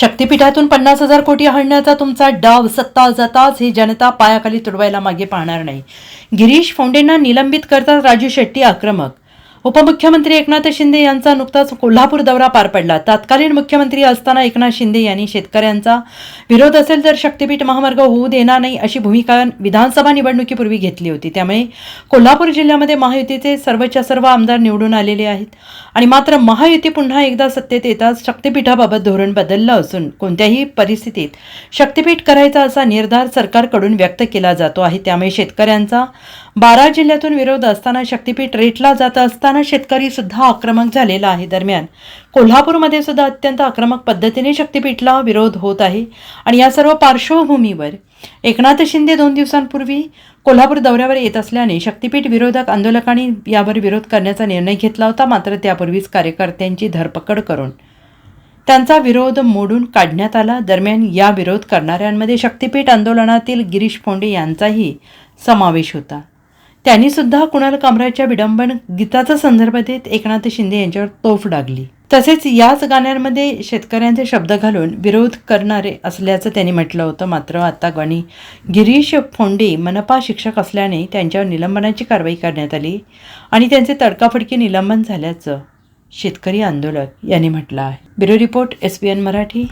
शक्तिपीठातून पन्नास हजार कोटी हणण्याचा तुमचा डाव सत्ता जाताच ही जनता पायाखाली तुडवायला मागे पाहणार नाही. गिरीश फोंडेंना निलंबित करतात राजू शेट्टी आक्रमक उपमुख्यमंत्री एकनाथ शिंदे यांचा नुकताच कोल्हापूर दौरा पार पडला. तत्कालीन मुख्यमंत्री असताना एकनाथ शिंदे यांनी शेतकऱ्यांचा विरोध असेल तर शक्तिपीठ महामार्ग होऊ देणार नाही अशी भूमिका विधानसभा निवडणुकीपूर्वी घेतली होती. त्यामुळे कोल्हापूर जिल्ह्यामध्ये महायुतीचे सर्वच्या सर्व आमदार निवडून आलेले आहेत आणि मात्र महायुती पुन्हा एकदा सत्तेत येताच शक्तिपीठाबाबत धोरण बदललं असून कोणत्याही परिस्थितीत शक्तिपीठ करायचा असा निर्धार सरकारकडून व्यक्त केला जातो आहे. त्यामुळे शेतकऱ्यांचा बारा जिल्ह्यातून विरोध असताना शक्तिपीठ रेटला जात असताना शेतकरी सुद्धा आक्रमक झालेला आहे दरम्यान. कोल्हापूरमध्ये सुद्धा अत्यंत आक्रमक पद्धतीने शक्तीपीठला विरोध होत आहे आणि या सर्व पार्श्वभूमीवर एकनाथ शिंदे दोन दिवसांपूर्वी कोल्हापूर दौऱ्यावर येत असल्याने शक्तिपीठ विरोधक आंदोलकांनी यावर विरोध करण्याचा निर्णय घेतला होता मात्र त्यापूर्वीच कार्यकर्त्यांची धरपकड करून त्यांचा विरोध मोडून काढण्यात आला. दरम्यान या विरोध करणाऱ्यांमध्ये शक्तीपीठ आंदोलनातील गिरीश फोंडे यांचाही समावेश होता. त्यांनी सुद्धा कुणाल कामराच्या विडंबन गीताचा संदर्भ देत एकनाथ शिंदे यांच्यावर तोफ डागली. तसेच याच गाण्यांमध्ये शेतकऱ्यांचे शब्द घालून विरोध करणारे असल्याचं त्यांनी म्हटलं होतं. मात्र आता गाणी गिरीश फोंडे मनपा शिक्षक असल्याने त्यांच्यावर निलंबनाची कारवाई करण्यात आली आणि त्यांचे तडकाफडकी निलंबन झाल्याचं शेतकरी आंदोलक यांनी म्हटलं आहे. Bureau report S P N Marathi.